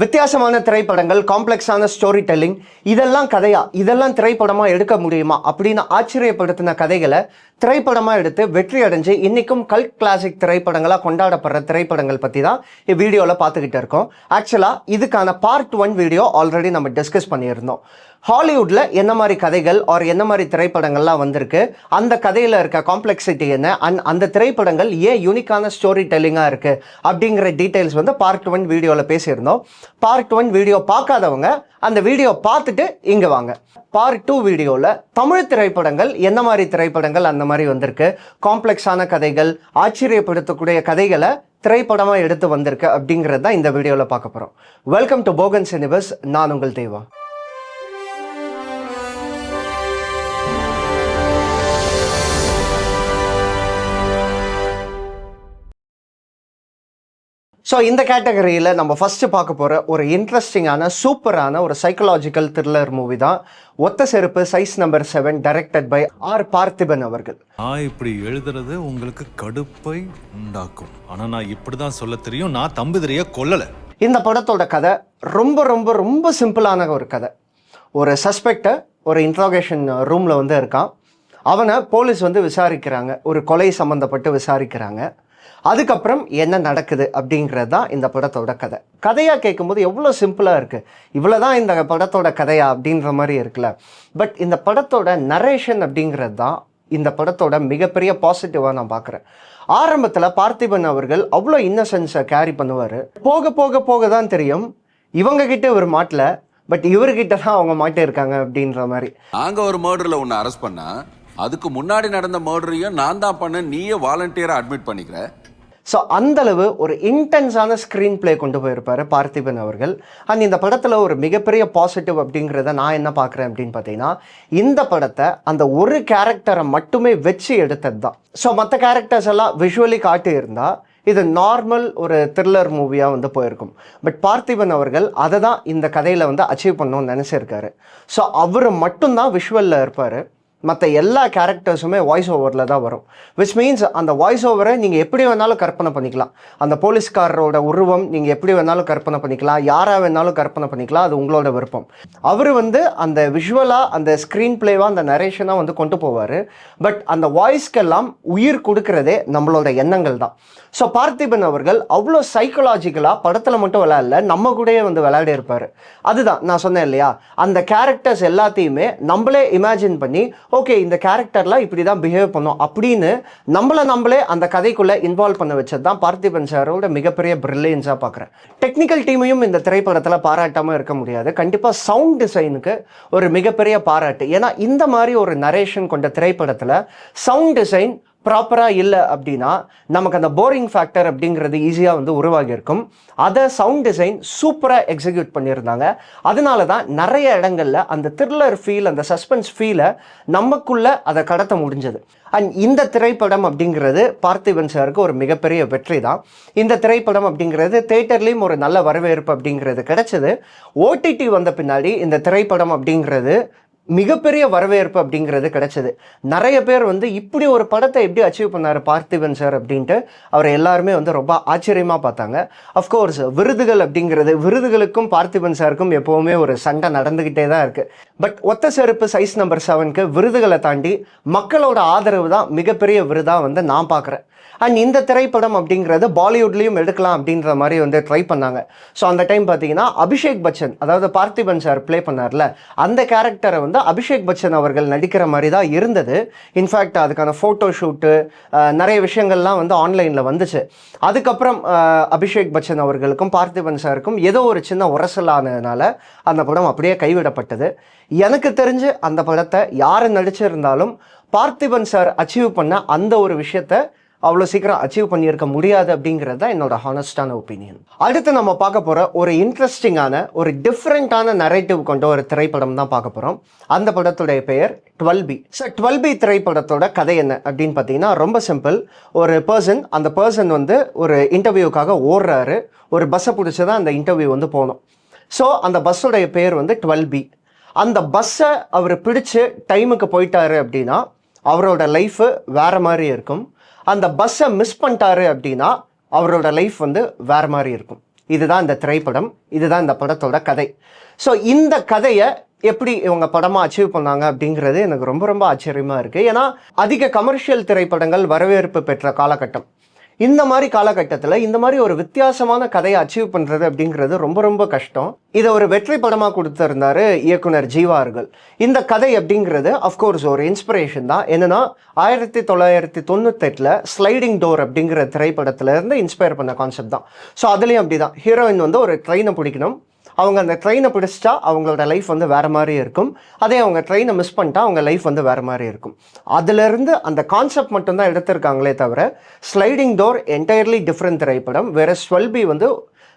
வித்தியாசமான திரைப்படங்கள் காம்ப்ளெக்ஸான story telling இதெல்லாம் கதையா? இதெல்லாம் திரைப்படமாக எடுக்க முடியுமா? அப்படின்னு ஆச்சரியப்படுத்தின கதைகளை திரைப்படமாக எடுத்து வெற்றி அடைஞ்சு இன்னைக்கும் கல்ட் கிளாசிக் திரைப்படங்களாக கொண்டாடப்படுற திரைப்படங்கள் பற்றி தான் வீடியோவில் பார்த்துக்கிட்டு இருக்கோம். ஆக்சுவலாக இதுக்கான பார்ட் ஒன் வீடியோ ஆல்ரெடி நம்ம டிஸ்கஸ் பண்ணியிருந்தோம். ஹாலிவுட்டில் என்ன மாதிரி கதைகள் ஆர் என்ன மாதிரி திரைப்படங்கள்லாம் வந்திருக்கு? அந்த கதையில் இருக்க காம்ப்ளெக்சிட்டி என்ன? அண்ட் அந்த திரைப்படங்கள் ஏன் யூனிக்கான ஸ்டோரி டெல்லிங்காக இருக்குது அப்படிங்கிற டீட்டெயில்ஸ் வந்து பார்ட் ஒன் வீடியோவில் பேசியிருந்தோம். பார்ட் ஒன் வீடியோ பார்க்காதவங்க அந்த வீடியோ பார்த்துட்டு இங்கே வாங்க. பார்ட் டூ வீடியோவில் தமிழ் திரைப்படங்கள் என்ன மாதிரி திரைப்படங்கள் அந்த மாதிரி வந்திருக்கு? காம்ப்ளெக்ஸான கதைகள் ஆச்சரியப்படுத்தக்கூடிய கதைகளை திரைப்படமாக எடுத்து வந்திருக்கு அப்படிங்கிறது தான் இந்த வீடியோவில் பார்க்க போகிறோம் வெல்கம் டு போகன் சினிபஸ் நான் உங்கள் தேவா. ஸோ இந்த கேட்டகரியில் நம்ம ஃபஸ்ட்டு பார்க்க போகிற ஒரு இன்ட்ரெஸ்டிங்கான சூப்பரான ஒரு சைக்கலாஜிக்கல் த்ரில்லர் மூவி தான். Oththa Seruppu size number seven directed by R Parthiban அவர்கள். நான் இப்படி எழுதுறது உங்களுக்கு கடுப்பை உண்டாக்கும். ஆனா நான் இப்படிதான் சொல்ல தெரியும். நான் தம்பிதிரைய கொல்லல. இந்த படத்தோட கதை ரொம்ப ரொம்ப ரொம்ப சிம்பிளான ஒரு கதை. ஒரு சஸ்பெக்டை ஒரு இன்ட்ராகேஷன் ரூமில் வந்து இருக்கான். அவனை போலீஸ் வந்து விசாரிக்கிறாங்க. ஒரு கொலை சம்மந்தப்பட்டு விசாரிக்கிறாங்க. அதுக்கப்புறம் என்ன நடக்குது அப்படிங்கிறது தான் இந்த படத்தோட கதை. கதையாக கேட்கும்போது எவ்வளோ சிம்பிளாக இருக்குது இவ்வளோ தான் இந்த படத்தோட கதையா அப்படின்ற மாதிரி இருக்குல்ல. பட் இந்த படத்தோட நரேஷன் அப்படிங்கிறது தான் இந்த படத்தோட மிகப்பெரிய பாசிட்டிவாக நான் பார்க்குறேன். ஆரம்பத்தில் பார்த்திபன் அவர்கள் அவ்வளோ இன்னசென்ஸை கேரி பண்ணுவார். போக போக போக தான் தெரியும். இவங்க கிட்ட ஒரு மாட்டல. பட் இவர்கிட்ட தான் அவங்க மாட்டே இருக்காங்க அப்படின்ற மாதிரி. நாங்கள் ஒரு மர்டரில் ஒன்று அரெஸ்ட் பண்ணால் அதுக்கு முன்னாடி நடந்த மர்டரையும் நான் தான் பண்ண நீயே வாலண்டியராக அட்மிட் பண்ணிக்கிற. ஸோ அந்தளவு ஒரு இன்டென்ஸான ஸ்க்ரீன் ப்ளே கொண்டு போயிருப்பார் பார்த்திபன் அவர்கள். அண்ட் இந்த படத்தில் ஒரு மிகப்பெரிய பாசிட்டிவ் அப்படிங்கிறத நான் என்ன பார்க்குறேன் அப்படின்னு பார்த்தீங்கன்னா இந்த படத்தை அந்த ஒரு கேரக்டரை மட்டுமே வச்சு எடுத்தது தான். ஸோ மற்ற கேரக்டர்ஸ் எல்லாம் விஷுவலி காட்டி இருந்தால் இது நார்மல் ஒரு த்ரில்லர் மூவியாக வந்து போயிருக்கும். பட் பார்த்திபன் அவர்கள் அதை தான் இந்த கதையில் வந்து அச்சீவ் பண்ணணும்னு நினச்சிருக்காரு. ஸோ அவர் மட்டும்தான் விஷுவலில் இருப்பார். மற்ற எல்லா கேரக்டர்ஸுமே வாய்ஸ் ஓவரில் தான் வரும். விச் மீன்ஸ் அந்த வாய்ஸ் ஓவரை நீங்கள் எப்படி வேணாலும் கற்பனை பண்ணிக்கலாம். அந்த போலீஸ்காரரோட உருவம் நீங்கள் எப்படி வேணாலும் கற்பனை பண்ணிக்கலாம். யாராக வேணாலும் கற்பனை பண்ணிக்கலாம். அது உங்களோட விருப்பம். அவர் வந்து அந்த விஷுவலாக அந்த ஸ்க்ரீன் பிளேவாக அந்த நரேஷனாக வந்து கொண்டு போவார். பட் அந்த வாய்ஸ்க்கெல்லாம் உயிர் கொடுக்கறதே நம்மளோட எண்ணங்கள் தான். ஸோ பார்த்திபன் அவர்கள் அவ்வளோ சைக்கலாஜிக்கலாக படத்தில் மட்டும் விளையாடல நம்ம கூடயே வந்து விளையாடி இருப்பார். அதுதான் நான் சொன்னேன் இல்லையா? அந்த கேரக்டர்ஸ் எல்லாத்தையுமே நம்மளே இமேஜின் பண்ணி ஓகே இந்த கேரக்டர்லாம் இப்படி தான் பிஹேவ் பண்ணோம் அப்படின்னு நம்மளை நம்மளே அந்த கதைக்குள்ளே இன்வால்வ் பண்ண வச்சது தான் பார்த்திபன் சாரோட மிகப்பெரிய பிரில்லியன்ஸாக பார்க்குறேன். டெக்னிக்கல் டீமையும் இந்த திரைப்படத்தில் பாராட்டாமல் இருக்க முடியாது. கண்டிப்பாக சவுண்ட் டிசைனுக்கு ஒரு மிகப்பெரிய பாராட்டு. ஏன்னா இந்த மாதிரி ஒரு நரேஷன் கொண்ட திரைப்படத்தில் சவுண்ட் டிசைன் ப்ராப்பராக இல்லை அப்படின்னா நமக்கு அந்த போரிங் ஃபேக்டர் அப்படிங்கிறது ஈஸியாக வந்து உருவாகி இருக்கும் அதை சவுண்ட் டிசைன் சூப்பராக எக்ஸிக்யூட் பண்ணியிருந்தாங்க. அதனால தான் நிறைய இடங்களில் அந்த த்ரில்லர் ஃபீல் அந்த சஸ்பென்ஸ் ஃபீலை நமக்குள்ளே அதை கடத்த முடிஞ்சது. அண்ட் இந்த திரைப்படம் அப்படிங்கிறது பார்த்திபன் சாருக்கு ஒரு மிகப்பெரிய வெற்றி தான். இந்த திரைப்படம் அப்படிங்கிறது தேட்டர்லேயும் ஒரு நல்ல வரவேற்பு அப்படிங்கிறது கிடைச்சது. ஓடிடி வந்த பின்னாடி இந்த திரைப்படம் அப்படிங்கிறது மிகப்பெரிய வரவேற்பு அப்படிங்கிறது கிடைச்சது. நிறைய பேர் வந்து இப்படி ஒரு படத்தை எப்படி அச்சீவ் பண்ணார் பார்த்திபன் சார் அப்படின்ட்டு அவர் எல்லாருமே வந்து ரொம்ப ஆச்சரியமாக பார்த்தாங்க. அஃப்கோர்ஸ் விருதுகள் அப்படிங்கிறது விருதுகளுக்கும் பார்த்திபன் சாருக்கும் எப்போவுமே ஒரு சண்டை நடந்துக்கிட்டே தான் இருக்குது பட் ஒத்த செருப்பு சைஸ் நம்பர் செவனுக்கு விருதுகளை தாண்டி மக்களோட ஆதரவு தான் மிகப்பெரிய விருதாக வந்து நான் பார்க்குறேன். அண்ட் இந்த திரைப்படம் அப்படிங்கிறது பாலிவுட்லேயும் எடுக்கலாம் அப்படின்ற மாதிரி வந்து ட்ரை பண்ணாங்க. ஸோ அந்த டைம் பார்த்தீங்கன்னா அபிஷேக் பச்சன் அதாவது பார்த்திபன் சார் ப்ளே பண்ணார்ல அந்த கேரக்டரை வந்து அபிஷேக் பச்சன் அவர்கள் நடிக்கிற மாதிரி தான் இருந்தது. இன்ஃபேக்ட் அதுக்கான ஃபோட்டோ ஷூட்டு நிறைய விஷயங்கள்லாம் வந்து ஆன்லைனில் வந்துச்சு. அதுக்கப்புறம் அபிஷேக் பச்சன் அவர்களுக்கும் பார்த்திபன் சாருக்கும் ஏதோ ஒரு சின்ன உரசலானதுனால அந்த படம் அப்படியே கைவிடப்பட்டது. எனக்கு தெரிஞ்சு அந்த படத்தை யார் நடிச்சிருந்தாலும் பார்த்திபன் சார் அச்சீவ் பண்ண அந்த ஒரு விஷயத்தை அவ்வளோ சீக்கிரம் அச்சீவ் பண்ணியிருக்க முடியாது அப்படிங்கிறது தான் என்னோட ஹானஸ்டான ஒப்பீனியன் அடுத்து நம்ம பார்க்க போகிற ஒரு இன்ட்ரெஸ்டிங்கான ஒரு டிஃப்ரெண்ட்டான நரேட்டிவ் கொண்ட ஒரு திரைப்படம் தான் பார்க்க போகிறோம் அந்த படத்துடைய பெயர் twelve B so twelve B திரைப்படத்தோட கதை என்ன அப்படின்னு பார்த்தீங்கன்னா ரொம்ப சிம்பிள் ஒரு பர்சன் அந்த பர்சன் வந்து ஒரு இன்டர்வியூக்காக ஓடுறாரு. ஒரு பஸ்ஸை பிடிச்சி தான் அந்த இன்டர்வியூ வந்து போகணும். ஸோ அந்த பஸ்ஸோடைய பேர் வந்து டுவெல் பி அந்த பஸ்ஸை அவர் பிடிச்சு டைமுக்கு போயிட்டாரு அப்படின்னா அவரோட லைஃபு வேறு மாதிரி இருக்கும். அந்த பஸ்ஸை மிஸ் பண்ணிட்டாரு அப்படின்னா அவரோட லைஃப் வந்து வேறு மாதிரி இருக்கும். இதுதான் இந்த திரைப்படம் இதுதான் இந்த படத்தோட கதை. ஸோ இந்த கதையை எப்படி இவங்க படமாக அச்சீவ் பண்ணாங்க அப்படிங்கிறது எனக்கு ரொம்ப ரொம்ப ஆச்சரியமாக இருக்குது ஏன்னா அதிக கமர்ஷியல் திரைப்படங்கள் வரவேற்பு பெற்ற காலகட்டம். இந்த மாதிரி காலகட்டத்தில் இந்த மாதிரி ஒரு வித்தியாசமான கதையை அச்சீவ் பண்ணுறது அப்படிங்கிறது ரொம்ப ரொம்ப கஷ்டம். இதை ஒரு வெற்றி படமாக கொடுத்துருந்தாரு இயக்குனர் ஜீவா அவர்கள். இந்த கதை அப்படிங்கிறது அஃப்கோர்ஸ் ஒரு இன்ஸ்பிரேஷன் தான். என்னன்னா ஆயிரத்தி தொள்ளாயிரத்தி தொண்ணூத்தெட்டில் ஸ்லைடிங் டோர் அப்படிங்கிற திரைப்படத்திலேருந்து இன்ஸ்பயர் பண்ண கான்செப்ட் தான். ஸோ அதுலேயும் அப்படி தான் ஹீரோயின் வந்து ஒரு ட்ரெயினை பிடிக்கணும். அவங்க அந்த ட்ரெயினை பிடிச்சிட்டா அவங்களோட லைஃப் வந்து வேறு மாதிரி இருக்கும். அதே அவங்க ட்ரெயினை மிஸ் பண்ணிட்டா அவங்க லைஃப் வந்து வேறு மாதிரி இருக்கும். அதுலேருந்து அந்த கான்செப்ட் மட்டும்தான் எடுத்திருக்காங்களே தவிர ஸ்லைடிங் டோர் என்டையர்லி டிஃப்ரெண்ட் திரைப்படம் வேறு ஸ்வெல்பி வந்து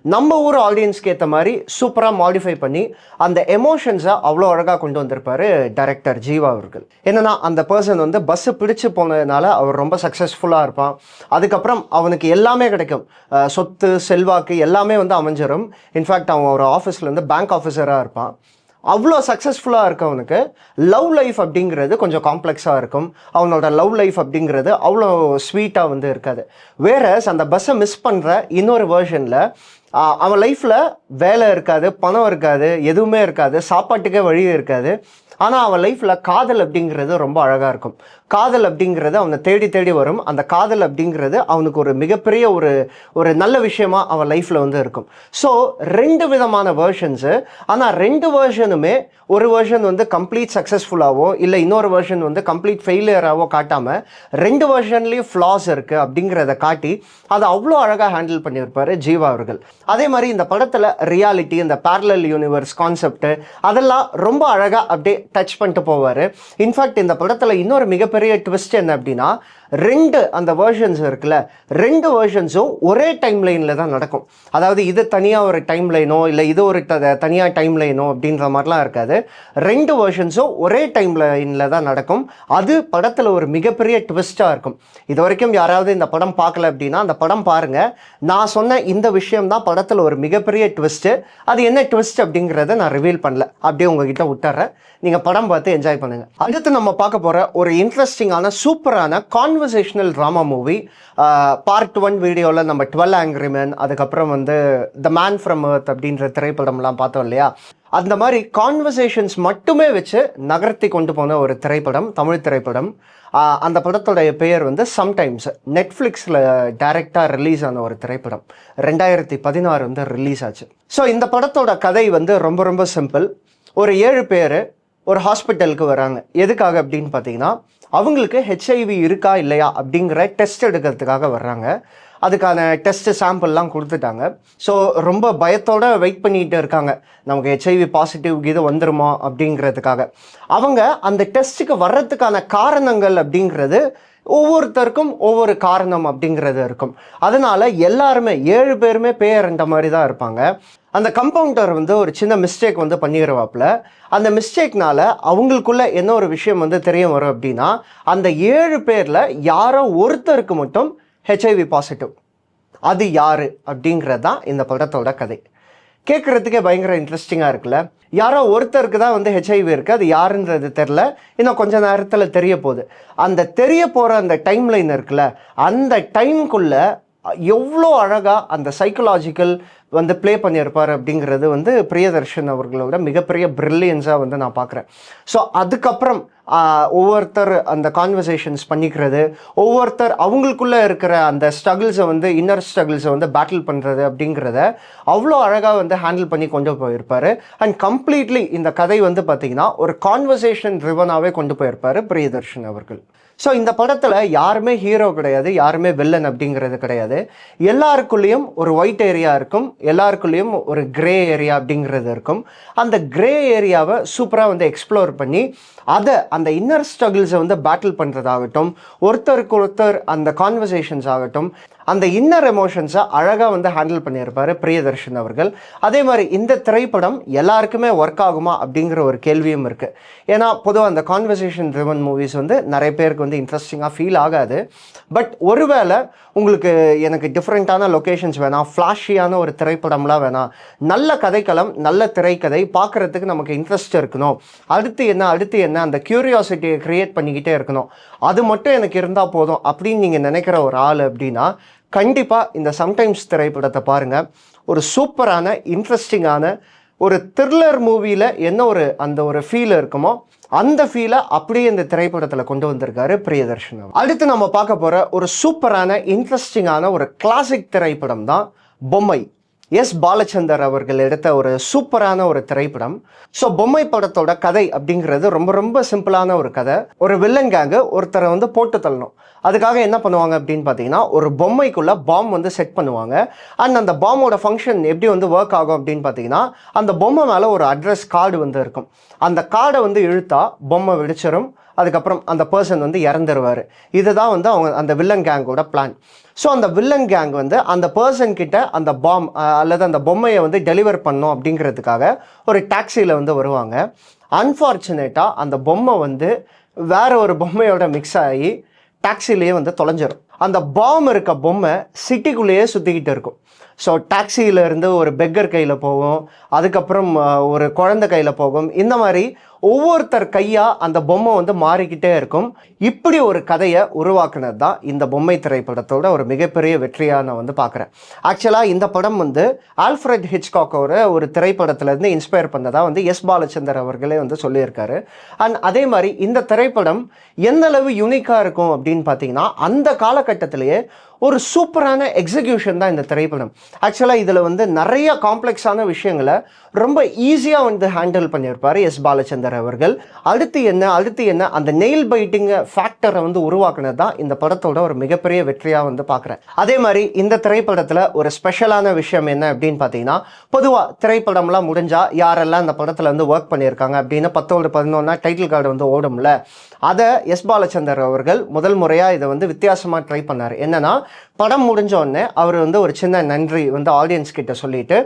நம்ம ஊர் ஆடியன்ஸ்க்கு ஏற்ற மாதிரி சூப்பராக மாடிஃபை பண்ணி அந்த எமோஷன்ஸை அவ்வளோ அழகாக கொண்டு வந்திருப்பாரு டைரக்டர் ஜீவா அவர்கள். என்னன்னா அந்த பர்சன் வந்து பஸ்ஸு பிடிச்சு போனதுனால அவர் ரொம்ப சக்ஸஸ்ஃபுல்லாக இருப்பான். அதுக்கப்புறம் அவனுக்கு எல்லாமே கிடைக்கும். சொத்து செல்வாக்கு எல்லாமே வந்து அமைஞ்சிரும். இன்ஃபேக்ட் அவன் ஒரு ஆஃபீஸ்லேருந்து பேங்க் ஆஃபீஸராக இருப்பான். அவ்வளோ சக்ஸஸ்ஃபுல்லாக இருக்கவனுக்கு லவ் லைஃப் அப்படிங்கிறது கொஞ்சம் காம்ப்ளெக்ஸாக இருக்கும். அவனோட லவ் லைஃப் அப்படிங்கிறது அவ்வளோ ஸ்வீட்டாக வந்து இருக்காது. வேற அந்த பஸ்ஸை மிஸ் பண்ணுற இன்னொரு வேர்ஷனில் அவன் லைஃப்பில் வேலை இருக்காது பணம் இருக்காது எதுவுமே இருக்காது சாப்பாட்டுக்கே வழி இருக்காது. ஆனால் அவன் லைஃப்பில் காதல் அப்படிங்கிறது ரொம்ப அழகாக இருக்கும். காதல் அப்படிங்கிறது அவனை தேடி தேடி வரும். அந்த காதல் அப்படிங்கிறது அவனுக்கு ஒரு மிகப்பெரிய ஒரு ஒரு நல்ல விஷயமா அவன் லைஃப்பில் வந்து இருக்கும். ஸோ ரெண்டு விதமான வேர்ஷன்ஸு ஆனால் ரெண்டு வேர்ஷனுமே ஒரு வேர்ஷன் வந்து கம்ப்ளீட் சக்ஸஸ்ஃபுல்லாகவோ இல்லை இன்னொரு வேர்ஷன் வந்து கம்ப்ளீட் ஃபெயிலியராகவோ காட்டாமல் ரெண்டு வேர்ஷன்லேயும் ஃப்ளாஸ் இருக்குது அப்படிங்கிறத காட்டி அதை அவ்வளோ அழகாக ஹேண்டில் பண்ணியிருப்பாரு ஜீவா அவர்கள். அதே மாதிரி இந்த படத்தில் ரியாலிட்டி இந்த பேரலல் யூனிவர்ஸ் கான்செப்ட் அதெல்லாம் ரொம்ப அழகாக அப்படியே டச் பண்ணிட்டு போவார். இன்ஃபேக்ட் இந்த படத்தில் இன்னொரு மிகப்பெரிய ட்விஸ்ட் என்ன அப்படின்னா ரெண்டு அந்த வேர்ஷன்ஸ் இருக்குல்ல ரெண்டு வேர்ஷன்ஸும் ஒரே டைம் லைனில் தான் நடக்கும். அதாவது இது தனியாக ஒரு டைம் லைனோ இல்லை இது ஒரு த தனியாக டைம் லைனோ அப்படின்ற மாதிரிலாம் இருக்காது. ரெண்டு வேர்ஷன்ஸும் ஒரே டைம் லைனில் தான் நடக்கும். அது படத்தில் ஒரு மிகப்பெரிய ட்விஸ்ட்டாக இருக்கும். இது வரைக்கும் யாராவது இந்த படம் பார்க்கல அப்படின்னா அந்த படம் பாருங்கள் நான் சொன்ன இந்த விஷயம் தான் படத்தில் ஒரு மிகப்பெரிய ட்விஸ்ட்டு அது என்ன ட்விஸ்ட் அப்படிங்கிறத நான் ரிவீல் பண்ணல. அப்படியே உங்ககிட்ட விட்டுறேன். நீங்கள் படம் பார்த்து என்ஜாய் பண்ணுங்கள் அடுத்து நம்ம பார்க்க போகிற ஒரு இன்ட்ரெஸ்டிங்கான சூப்பரான con conversational drama movie part one வீடியோவில் நம்ம டுவெல் ஆங்கிரி மேன் அதுக்கப்புறம் வந்து த மேன் ஃப்ரம் எர்த் அப்படின்ற திரைப்படம்லாம் பார்த்தோம் இல்லையா? அந்த மாதிரி கான்வர்சேஷன்ஸ் மட்டுமே வச்சு நகர்த்தி கொண்டு போன ஒரு திரைப்படம் தமிழ் திரைப்படம். அந்த படத்தோடைய பெயர் வந்து சம்டைம்ஸ் நெட்ஃப்ளிக்ஸில் டைரெக்டாக ரிலீஸ் ஆன ஒரு திரைப்படம். ரெண்டாயிரத்தி பதினாறு வந்து ரிலீஸ் ஆச்சு. ஸோ இந்த படத்தோட கதை வந்து ரொம்ப ரொம்ப சிம்பிள் ஒரு ஏழு பேர் ஒரு ஹாஸ்பிட்டலுக்கு வராங்க. எதுக்காக அப்படின்னு பார்த்தீங்கன்னா அவங்களுக்கு ஹெச்ஐவி இருக்கா இல்லையா அப்படிங்கிற டெஸ்ட் எடுக்கிறதுக்காக வர்றாங்க. அதுக்கான டெஸ்ட்டு சாம்பிள்லாம் கொடுத்துட்டாங்க. ஸோ ரொம்ப பயத்தோடு வெயிட் பண்ணிகிட்டு இருக்காங்க. நமக்கு ஹெச்ஐவி பாசிட்டிவ் இது வந்துருமா அப்படிங்கிறதுக்காக. அவங்க அந்த டெஸ்ட்டுக்கு வர்றதுக்கான காரணங்கள் அப்படிங்கிறது ஒவ்வொருத்தருக்கும் ஒவ்வொரு காரணம் அப்படிங்கிறது இருக்கும். அதனால் எல்லாருமே ஏழு பேருமே பேரண்ட மாதிரி தான் இருப்பாங்க. அந்த கம்பவுண்டர் வந்து ஒரு சின்ன மிஸ்டேக் வந்து பண்ணிடுவாப்புல அந்த மிஸ்டேக்னால அவங்களுக்குள்ள என்ன ஒரு விஷயம் வந்து தெரிய வரும் அப்படின்னா அந்த ஏழு பேரில் யாரோ ஒருத்தருக்கு மட்டும் ஹெச்ஐவி பாசிட்டிவ் அது யாரு? அப்படிங்கிறது தான் இந்த படத்தோட கதை. கேட்குறதுக்கே பயங்கர இன்ட்ரெஸ்டிங்காக இருக்குல்ல. யாரோ ஒருத்தருக்கு தான் வந்து ஹெச்ஐவி இருக்குது அது யாருன்றது தெரில இன்னும் கொஞ்ச நேரத்தில் தெரிய போகுது. அந்த தெரிய போகிற அந்த டைம் லைன் இருக்குல்ல அந்த டைம்குள்ளே எவ்வளோ அழகாக அந்த சைக்கலாஜிக்கல் வந்து ப்ளே பண்ணியிருப்பார் அப்படிங்கிறது வந்து பிரியதர்ஷன் அவர்களோட மிகப்பெரிய ப்ரில்லியன்ஸாக வந்து நான் பார்க்குறேன். ஸோ அதுக்கப்புறம் ஒவ்வொருத்தர் அந்த கான்வர்சேஷன்ஸ் பண்ணிக்கிறது ஒவ்வொருத்தர் அவங்களுக்குள்ளே இருக்கிற அந்த ஸ்ட்ரகிள்ஸை வந்து இன்னர் ஸ்ட்ரகிள்ஸை வந்து பேட்டில் பண்ணுறது அப்படிங்கிறத அவ்வளோ அழகாக வந்து ஹேண்டில் பண்ணி கொண்டு போயிருப்பார். அண்ட் கம்ப்ளீட்லி இந்த கதை வந்து பார்த்திங்கன்னா ஒரு கான்வர்சேஷன் ரிவனாகவே கொண்டு போயிருப்பார் பிரியதர்ஷன் அவர்கள். ஸோ இந்த படத்தில் யாருமே ஹீரோ கிடையாது யாருமே வில்லன் அப்படிங்கிறது கிடையாது. எல்லாருக்குள்ளேயும் ஒரு ஒயிட் ஏரியா இருக்கும் எல்லாருக்குள்ளேயும் ஒரு கிரே ஏரியா அப்படிங்கிறது இருக்கும். அந்த கிரே ஏரியாவை சூப்பராக வந்து எக்ஸ்ப்ளோர் பண்ணி அதை அந்த இன்னர் ஸ்ட்ரகிள்ஸை வந்து பேட்டில் பண்ணுறதாகட்டும் ஒருத்தருக்கு ஒருத்தர் அந்த கான்வர்சேஷன்ஸ் ஆகட்டும் அந்த இன்னர் எமோஷன்ஸை அழகாக வந்து ஹேண்டில் பண்ணியிருப்பார் பிரியதர்ஷன் அவர்கள். அதே மாதிரி இந்த திரைப்படம் எல்லாருக்குமே ஒர்க் ஆகுமா அப்படிங்கிற ஒரு கேள்வியும் இருக்குது ஏன்னா பொதுவாக அந்த கான்வர்சேஷன் ட்ரிவன் மூவிஸ் வந்து நிறைய பேருக்கு வந்து இன்ட்ரெஸ்டிங்காக ஃபீல் ஆகாது. பட் ஒருவேளை உங்களுக்கு எனக்கு டிஃப்ரெண்ட்டான லொக்கேஷன்ஸ் வேணாம் ஃப்ளாஷியான ஒரு திரைப்படம்லாம் வேணாம் நல்ல கதைக்களம் நல்ல திரைக்கதை பார்க்குறதுக்கு நமக்கு இன்ட்ரெஸ்ட் இருக்கணும். அடுத்து என்ன அடுத்து என்ன அந்த க்யூரியாசிட்டியை க்ரியேட் பண்ணிக்கிட்டே இருக்கணும். அது மட்டும் எனக்கு இருந்தால் போதும் அப்படின்னு நீங்கள் நினைக்கிற ஒரு ஆள் அப்படின்னா கண்டிப்பாக இந்த சம்டைம்ஸ் திரைப்படத்தை பாருங்கள் ஒரு சூப்பரான இன்ட்ரெஸ்டிங்கான ஒரு த்ரில்லர் மூவியில் என்ன ஒரு அந்த ஒரு ஃபீல் இருக்குமோ அந்த ஃபீலை அப்படியே இந்த திரைப்படத்தில் கொண்டு வந்திருக்காரு பிரியதர்ஷன் அடுத்து நம்ம பார்க்க போகிற ஒரு சூப்பரான இன்ட்ரெஸ்டிங்கான ஒரு கிளாசிக் திரைப்படம் தான் பொம்மை. எஸ் பாலச்சந்தர் அவர்கள் எடுத்த ஒரு சூப்பரான ஒரு திரைப்படம். ஸோ பொம்மை படத்தோட கதை அப்படிங்கிறது ரொம்ப ரொம்ப சிம்பிளான ஒரு கதை. ஒரு வில்லன் கேங்கு ஒருத்தரை வந்து போட்டு தள்ளணும். அதுக்காக என்ன பண்ணுவாங்க அப்படின்னு பார்த்தீங்கன்னா ஒரு பொம்மைக்குள்ளே பாம் வந்து செட் பண்ணுவாங்க. அண்ட் அந்த பாமோட ஃபங்க்ஷன் எப்படி வந்து ஒர்க் ஆகும் அப்படின்னு பார்த்தீங்கன்னா அந்த பொம்மை மேலே ஒரு அட்ரஸ் கார்டு வந்து இருக்கும். அந்த கார்டை வந்து இழுத்தா பொம்மை வெடிச்சிடும் அதுக்கப்புறம் அந்த பர்சன் வந்து இறந்துருவார். இதுதான் வந்து அவங்க அந்த வில்லன் கேங்கோட பிளான் ஸோ அந்த வில்லன் கேங் வந்து அந்த பர்சன் கிட்ட அந்த பாம் அல்லது அந்த பொம்மையை வந்து டெலிவர் பண்ணோம் அப்படிங்கிறதுக்காக ஒரு டாக்ஸியில் வந்து வருவாங்க. அன்ஃபார்ச்சுனேட்டாக அந்த பொம்மை வந்து வேற ஒரு பொம்மையோட மிக்ஸ் ஆகி டாக்ஸிலேயே வந்து தொலைஞ்சிரும். அந்த பாம் இருக்க பொம்மை சிட்டிக்குள்ளேயே சுற்றிக்கிட்டு இருக்கும். ஸோ டாக்ஸியிலேருந்து ஒரு பெக்கர் கையில் போகும். அதுக்கப்புறம் ஒரு குழந்தை கையில் போகும். இந்த மாதிரி ஒவ்வொருத்தர் கையாக அந்த பொம்மை வந்து மாறிக்கிட்டே இருக்கும். இப்படி ஒரு கதையை உருவாக்குனது தான் இந்த பொம்மை திரைப்படத்தோட ஒரு மிகப்பெரிய வெற்றியாக நான் வந்து பார்க்குறேன். ஆக்சுவலாக இந்த படம் வந்து ஆல்ஃப்ரெட் ஹிச்காக்கோட ஒரு திரைப்படத்துலேருந்து இன்ஸ்பயர் பண்ணதாக வந்து எஸ் பாலச்சந்தர் அவர்களே வந்து சொல்லியிருக்காரு. அண்ட் அதே மாதிரி இந்த திரைப்படம் எந்தளவு யூனிக்காக இருக்கும் அப்படின்னு பார்த்தீங்கன்னா அந்த காலகட்டத்திலேயே ஒரு சூப்பரான எக்ஸிக்யூஷன் தான் இந்த திரைப்படம். ஆக்சுவலாக இதில் வந்து நிறைய காம்ப்ளெக்ஸான விஷயங்களை ரொம்ப ஈஸியாக வந்து ஹேண்டில் பண்ணியிருப்பார் எஸ் பாலச்சந்தர் அவர்கள். அடுத்து என்ன அடுத்து என்ன அந்த நெயில் பைட்டிங் ஃபேக்டரை வந்து உருவாக்குனது தான் இந்த படத்தோட ஒரு மிகப்பெரிய வெற்றியாக வந்து பார்க்குறேன். அதே மாதிரி இந்த திரைப்படத்தில் ஒரு ஸ்பெஷலான விஷயம் என்ன அப்படின்னு பார்த்தீங்கன்னா பொதுவாக திரைப்படம்லாம் முடிஞ்சால் யாரெல்லாம் இந்த படத்தில் வந்து ஒர்க் பண்ணியிருக்காங்க அப்படின்னு பத்தோடு பதினொன்னா டைட்டில் கார்டு வந்து ஓடும்ல அதை எஸ் பாலச்சந்தர் அவர்கள் முதல் முறையாக இதை வந்து வித்தியாசமாக ட்ரை பண்ணார். என்னன்னா படம் முடிஞ்சோடனே அவர் வந்து ஒரு சின்ன நன்றி வந்து ஆடியன்ஸ் கிட்ட சொல்லிட்டு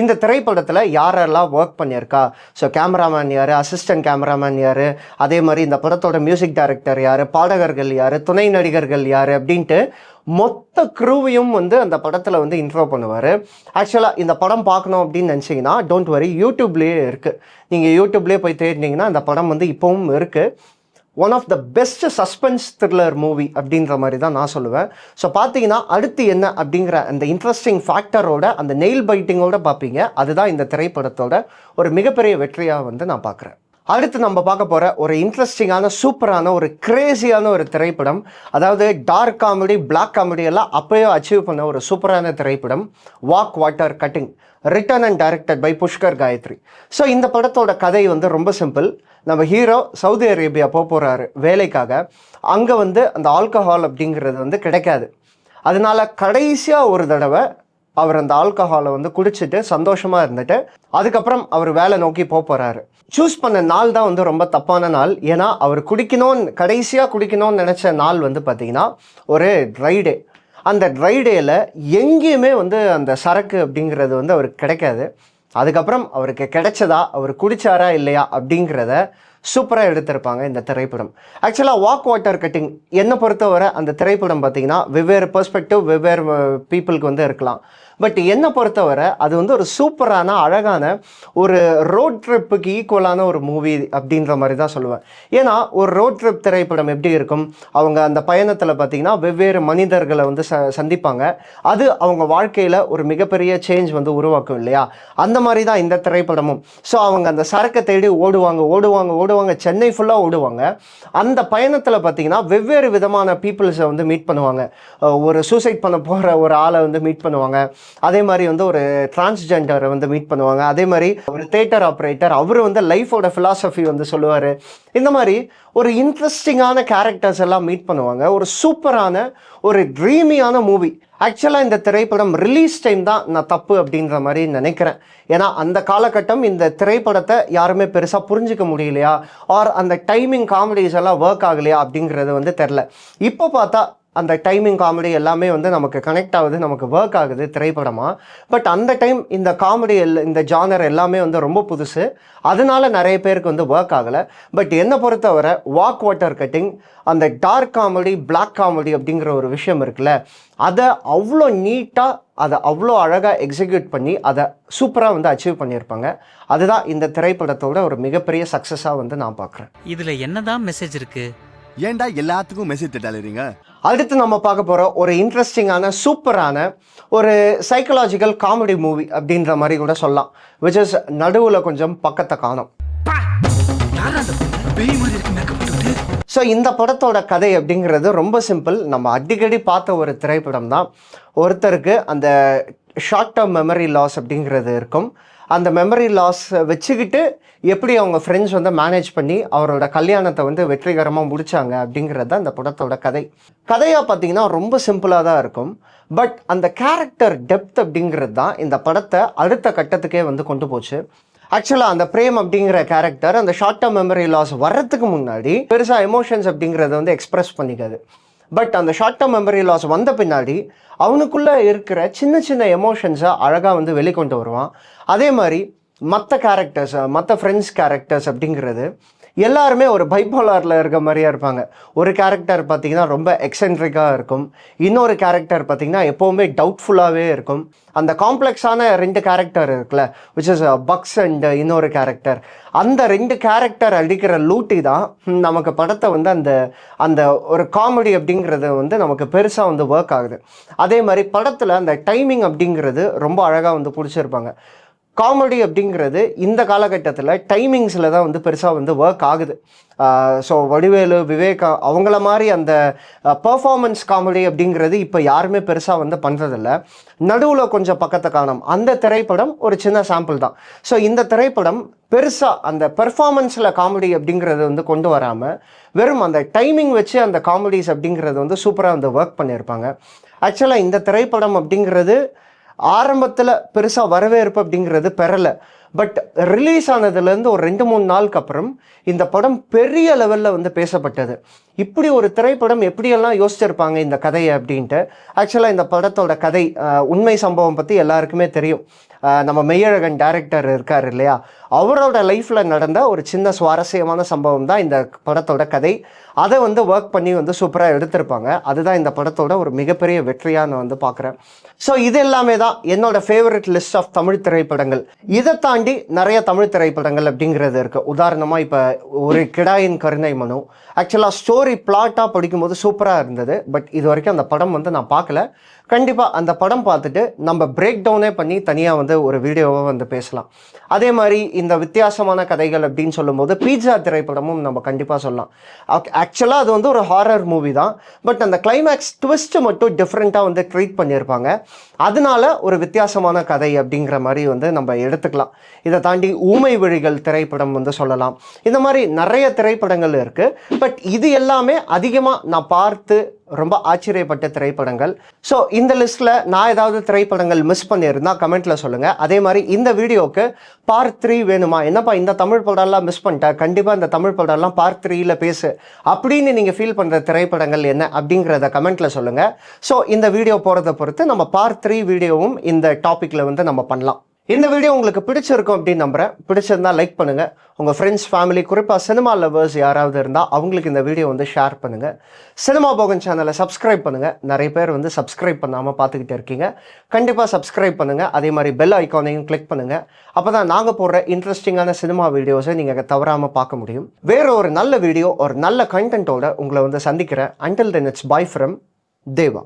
இந்த திரைப்படத்தில் யாரெல்லாம் ஒர்க் பண்ணியிருக்கா? ஸோ கேமராமேன் யார்? அசிஸ்டன்ட் கேமராமேன் யார்? அதே மாதிரி இந்த படத்தோட மியூசிக் டைரக்டர் யார்? பாடகர்கள் யார்? துணை நடிகர்கள் யார்? அப்படின்ட்டு மொத்த க்ரூவையும் வந்து அந்த படத்தில் வந்து இன்ட்ரோ பண்ணுவார். ஆக்சுவலாக இந்த படம் பார்க்கணும் அப்படின்னு நினச்சிங்கன்னா டோன்ட் வரி யூடியூப்லேயே இருக்குது நீங்கள் யூடியூப்லேயே போய் தேடினீங்கன்னா அந்த படம் வந்து இப்போவும் இருக்குது one of the best suspense thriller movie அப்படின்ற மாதிரி தான் நான் சொல்லுவேன். ஸோ பார்த்தீங்கன்னா அடுத்து என்ன அப்படிங்கிற அந்த இன்ட்ரெஸ்டிங் ஃபேக்டரோட அந்த நெயில் பைட்டிங்கோட பார்ப்பீங்க. அதுதான் இந்த திரைப்படத்தோட ஒரு மிகப்பெரிய வெற்றியாக வந்து நான் பார்க்குறேன். அடுத்து நம்ம பார்க்க போகிற ஒரு இன்ட்ரெஸ்டிங்கான சூப்பரான ஒரு கிரேசியான ஒரு திரைப்படம். அதாவது டார்க் காமெடி பிளாக் காமெடி எல்லாம் அப்போயோ அச்சீவ் பண்ண ஒரு சூப்பரான திரைப்படம். Va quarter cutting written and directed by Pushkar Gayathri so இந்த படத்தோட கதை வந்து ரொம்ப சிம்பிள் நம்ம ஹீரோ சவுதி அரேபியா போக போகிறாரு வேலைக்காக. அங்கே வந்து அந்த ஆல்கஹால் அப்படிங்கிறது வந்து கிடைக்காது. அதனால கடைசியாக ஒரு தடவை அவர் அந்த ஆல்கஹாலை வந்து குடிச்சிட்டு சந்தோஷமாக இருந்துட்டு அதுக்கப்புறம் அவர் வேலை நோக்கி போக போகிறாரு சூஸ் பண்ண நாள் தான் வந்து ரொம்ப தப்பான நாள். ஏன்னா அவர் குடிக்கணும்னு கடைசியாக குடிக்கணும்னு நினச்ச நாள் வந்து பார்த்திங்கன்னா ஒரு ட்ரை டே அந்த ட்ரை டேயில் எங்கேயுமே வந்து அந்த சரக்கு அப்படிங்கிறது வந்து அவருக்கு கிடைக்காது. அதுக்கப்புறம் அவருக்கு கிடைச்சதா அவர் குடிச்சாரா இல்லையா அப்படிங்கிறத சூப்பராக எடுத்திருப்பாங்க இந்த திரைப்படம். ஆக்சுவலாக வாக் வாட்டர் கட்டிங் என்னை பொறுத்தவரை அந்த திரைப்படம் பார்த்தீங்கன்னா வெவ்வேறு பெர்ஸ்பெக்டிவ் வெவ்வேறு uh, பீப்புளுக்கு வந்து இருக்கலாம். பட் என்னை பொறுத்தவரை அது வந்து ஒரு சூப்பரான அழகான ஒரு ரோட் ட்ரிப்புக்கு ஈக்குவலான ஒரு மூவி அப்படின்ற மாதிரி தான் சொல்லுவேன். ஏன்னா ஒரு ரோட் ட்ரிப் திரைப்படம் எப்படி இருக்கும்? அவங்க அந்த பயணத்தில் பார்த்தீங்கன்னா வெவ்வேறு மனிதர்களை வந்து ச சந்திப்பாங்க. அது அவங்க வாழ்க்கையில் ஒரு மிகப்பெரிய சேஞ்ச் வந்து உருவாக்கும் இல்லையா? அந்த மாதிரி தான் இந்த திரைப்படமும். ஸோ அவங்க அந்த சரக்கை தேடி ஓடுவாங்க ஓடுவாங்க ஓடுவாங்க. சென்னை ஃபுல்லாக ஓடுவாங்க. அந்த பயணத்தில் பார்த்தீங்கன்னா வெவ்வேறு விதமான பீப்புள்ஸை வந்து மீட் பண்ணுவாங்க. ஒரு சூசைட் பண்ண போகிற ஒரு ஆளை வந்து மீட் பண்ணுவாங்க. அதே மாதிரி வந்து ஒரு டிரான்ஸ்ஜெண்டரை வந்து மீட் பண்ணுவாங்க. அதே மாதிரி ஒரு தேட்டர் ஆப்ரேட்டர் அவர் வந்து லைஃபோட ஃபிலாசபி வந்து சொல்லுவார். இந்த மாதிரி ஒரு இன்ட்ரெஸ்டிங்கான கேரக்டர்ஸ் எல்லாம் மீட் பண்ணுவாங்க. ஒரு சூப்பரான ஒரு ட்ரீமியான மூவி ஆக்சுவலாக இந்த திரைப்படம் ரிலீஸ் டைம் தான் நான் தப்பு அப்படின்ற மாதிரி நினைக்கிறேன். ஏன்னா அந்த காலகட்டம் இந்த திரைப்படத்தை யாருமே பெருசாக புரிஞ்சிக்க முடியலையா? ஆர் அந்த டைமிங் காமெடிஸ் எல்லாம் ஒர்க் ஆகலையா அப்படிங்கிறது வந்து தெரில இப்போ பார்த்தா அந்த டைமிங் காமெடி எல்லாமே வந்து நமக்கு கனெக்ட் ஆகுது நமக்கு ஒர்க் ஆகுது திரைப்படமாக பட் அந்த டைம் இந்த காமெடி எல் இந்த ஜானர் எல்லாமே வந்து ரொம்ப புதுசு. அதனால நிறைய பேருக்கு வந்து ஒர்க் ஆகலை. பட் என்னை பொறுத்தவரை வாக் வாட்டர் கட்டிங் அந்த டார்க் காமெடி பிளாக் காமெடி அப்படிங்கிற ஒரு விஷயம் இருக்குல்ல அதை அவ்வளோ நீட்டாக அதை அவ்வளோ அழகாக எக்ஸிக்யூட் பண்ணி அதை சூப்பராக வந்து அச்சீவ் பண்ணியிருப்பாங்க. அதுதான் இந்த திரைப்படத்தோட ஒரு மிகப்பெரிய சக்ஸஸாக வந்து நான் பார்க்குறேன். இதில் என்னதான் மெசேஜ் இருக்குது ஏன்டா எல்லாத்துக்கும் மெசேஜ் தட்டாளுறீங்க அடுத்து நம்ம பார்க்க போகிற ஒரு இன்ட்ரெஸ்டிங்கான சூப்பரான ஒரு சைக்கலாஜிக்கல் காமெடி மூவி அப்படின்ற மாதிரி கூட சொல்லலாம் விச் இஸ் நடுவில் கொஞ்சம் பக்கத்தை காணும். ஸோ இந்த படத்தோட கதை அப்படிங்கிறது ரொம்ப சிம்பிள் நம்ம அடிக்கடி பார்த்த ஒரு திரைப்படம் தான் ஒருத்தருக்கு அந்த ஷார்ட் டேர்ம் மெமரி லாஸ் அப்படிங்கிறது இருக்கும். அந்த மெமரி லாஸ் வச்சுக்கிட்டு எப்படி அவங்க ஃப்ரெண்ட்ஸ் வந்து மேனேஜ் பண்ணி அவரோட கல்யாணத்தை வந்து வெற்றிகரமாக முடித்தாங்க அப்படிங்கிறது தான் இந்த படத்தோட கதை. கதையாக பார்த்தீங்கன்னா ரொம்ப சிம்பிளாக தான் இருக்கும். பட் அந்த கேரக்டர் டெப்த் அப்படிங்கிறது தான் இந்த படத்தை அடுத்த கட்டத்துக்கே வந்து கொண்டு போச்சு. ஆக்சுவலாக அந்த பிரேம் அப்படிங்கிற கேரக்டர் அந்த ஷார்ட் டேர்ம் மெமரி லாஸ் வர்றதுக்கு முன்னாடி பெருசாக எமோஷன்ஸ் அப்படிங்கிறத வந்து எக்ஸ்ப்ரெஸ் பண்ணிக்காது. பட் அந்த ஷார்ட் டேர்ம் மெமரி லாஸ் வந்த பின்னாடி அவனுக்குள்ளே இருக்கிற சின்ன சின்ன எமோஷன்ஸை அழகாக வந்து வெளிக்கொண்டு வருவான். அதே மாதிரி மற்ற கேரக்டர்ஸ் மற்ற ஃப்ரெண்ட்ஸ் கேரக்டர்ஸ் அப்படிங்கிறது எல்லாருமே ஒரு பைபோலாரில் இருக்க மாதிரியே இருப்பாங்க. ஒரு கேரக்டர் பார்த்தீங்கன்னா ரொம்ப எக்ஸென்ட்ரிக்காக இருக்கும். இன்னொரு கேரக்டர் பார்த்தீங்கன்னா எப்போவுமே டவுட்ஃபுல்லாகவே இருக்கும். அந்த காம்ப்ளெக்ஸான ரெண்டு கேரக்டர் இருக்குல்ல விச் இஸ் பக்ஸ் அண்ட் இன்னொரு கேரக்டர் அந்த ரெண்டு கேரக்டர் அடிக்கிற லூட்டி தான் நமக்கு படத்தை வந்து அந்த அந்த ஒரு காமெடி அப்படிங்கிறது வந்து நமக்கு பெருசாக வந்து ஒர்க் ஆகுது. அதே மாதிரி படத்தில் அந்த டைமிங் அப்படிங்கிறது ரொம்ப அழகாக வந்து பிடிச்சிருப்பாங்க. காமெடி அப்படிங்கிறது இந்த காலகட்டத்தில் டைமிங்ஸில் தான் வந்து பெருசாக வந்து ஒர்க் ஆகுது. ஸோ வடிவேலு விவேக் அவங்கள மாதிரி அந்த பர்ஃபார்மன்ஸ் காமெடி அப்படிங்கிறது இப்போ யாருமே பெருசாக வந்து பண்ணுறதில்ல நடுவில் கொஞ்சம் பக்கத்தை காணும். அந்த திரைப்படம் ஒரு சின்ன சாம்பிள் தான். ஸோ இந்த திரைப்படம் பெருசாக அந்த பெர்ஃபார்மன்ஸில் காமெடி அப்படிங்கிறது வந்து கொண்டு வராமல் வெறும் அந்த டைமிங் வச்சு அந்த காமெடிஸ் அப்படிங்கிறது வந்து சூப்பராக வந்து ஒர்க் பண்ணியிருப்பாங்க ஆக்சுவலாக இந்த திரைப்படம் அப்படிங்கிறது ஆரம்பத்தில் பெருசாக வரவேற்பு அப்படிங்கிறது பெறலை. பட் ரிலீஸ் ஆனதுலேருந்து ஒரு ரெண்டு மூணு நாளுக்கு அப்புறம் இந்த படம் பெரிய லெவலில் வந்து பேசப்பட்டது. இப்படி ஒரு திரைப்படம் எப்படியெல்லாம் யோசிச்சிருப்பாங்க இந்த கதையை அப்படின்ட்டு? ஆக்சுவலாக இந்த படத்தோட கதை உண்மை சம்பவம் பற்றி எல்லாருக்குமே தெரியும். நம்ம மெய்யழகன் டேரக்டர் இருக்கார் இல்லையா? அவரோட லைஃப்பில் நடந்த ஒரு சின்ன சுவாரஸ்யமான சம்பவம் தான் இந்த படத்தோட கதை. அதை வந்து ஒர்க் பண்ணி வந்து சூப்பராக எடுத்திருப்பாங்க. அதுதான் இந்த படத்தோட ஒரு மிகப்பெரிய வெற்றியாக நான் வந்து பார்க்குறேன். ஸோ இது எல்லாமே தான் என்னோட ஃபேவரட் லிஸ்ட் ஆஃப் தமிழ் திரைப்படங்கள். இதை தாண்டி நிறைய தமிழ் திரைப்படங்கள் அப்படிங்கிறது இருக்குது உதாரணமாக இப்போ ஒரு கிடாயின் கருணை மனு ஆக்சுவலாக ஸ்டோரி பிளாட்டாக படிக்கும்போது சூப்பராக இருந்தது. பட் இது வரைக்கும் அந்த படம் வந்து நான் பார்க்கல. கண்டிப்பாக அந்த படம் பார்த்துட்டு நம்ம பிரேக் டவுனே பண்ணி தனியாக வந்து ஒரு வீடியோவை வந்து பேசலாம். அதே மாதிரி இந்த வித்தியாசமான கதைகள் அப்படின்னு சொல்லும்போது பீட்சா திரைப்படமும் நம்ம கண்டிப்பாக சொல்லலாம். ஆக்சுவலாக அது வந்து ஒரு ஹாரர் மூவி தான். பட் அந்த கிளைமேக்ஸ் ட்விஸ்ட்டு மட்டும் டிஃப்ரெண்ட்டாக வந்து ட்ரீட் பண்ணியிருப்பாங்க. அதனால ஒரு வித்தியாசமான கதை அப்படிங்கிற மாதிரி வந்து நம்ம எடுத்துக்கலாம். இதை தாண்டி ஊமை வழிகள் திரைப்படம் வந்து சொல்லலாம். இந்த மாதிரி நிறைய திரைப்படங்கள் இருக்குது பட் இது எல்லாமே அதிகமாக நான் பார்த்து ரொம்ப ஆச்சரியப்பட்ட திரைப்படங்கள். ஸோ இந்த லிஸ்ட்டில் நான் ஏதாவது திரைப்படங்கள் மிஸ் பண்ணியிருந்தால் கமெண்ட்டில் சொல்லுங்கள் அதே மாதிரி இந்த வீடியோக்கு பார்ட் த்ரீ வேணுமா? என்னப்பா இந்த தமிழ் படம்லாம் மிஸ் பண்ணிட்டேன் கண்டிப்பாக இந்த தமிழ் படம்லாம் பார்ட் த்ரீயில் பேசு. அப்படின்னு நீங்கள் ஃபீல் பண்ணுற திரைப்படங்கள் என்ன அப்படிங்கிறத கமெண்ட்டில் சொல்லுங்கள் ஸோ இந்த வீடியோ போகிறத பொறுத்து நம்ம பார்ட் த்ரீ வீடியோவும் இந்த டாப்பிக்கில் வந்து நம்ம பண்ணலாம். இந்த வீடியோ உங்களுக்கு பிடிச்சிருக்கும் அப்படின்னு நம்புகிறேன் பிடிச்சிருந்தா லைக் பண்ணுங்கள் உங்கள் ஃப்ரெண்ட்ஸ் ஃபேமிலி குறிப்பாக சினிமா லவர்ஸ் யாராவது இருந்தால் அவங்களுக்கு இந்த வீடியோ வந்து ஷேர் பண்ணுங்கள் சினிமா போகன் சேனலை சப்ஸ்கிரைப் பண்ணுங்கள் நிறைய பேர் வந்து சப்ஸ்கிரைப் பண்ணாமல் பார்த்துக்கிட்டு இருக்கீங்க. கண்டிப்பாக சப்ஸ்கிரைப் பண்ணுங்கள் அதே மாதிரி பெல் ஐக்கானையும் கிளிக் பண்ணுங்கள் அப்போ தான் நாங்கள் போடுற இன்ட்ரெஸ்டிங்கான சினிமா வீடியோஸை நீங்கள் தவறாமல் பார்க்க முடியும். வேறு ஒரு நல்ல வீடியோ ஒரு நல்ல கண்டென்ட்டோட உங்களை வந்து சந்திக்கிறேன். Until then it's bye from Deva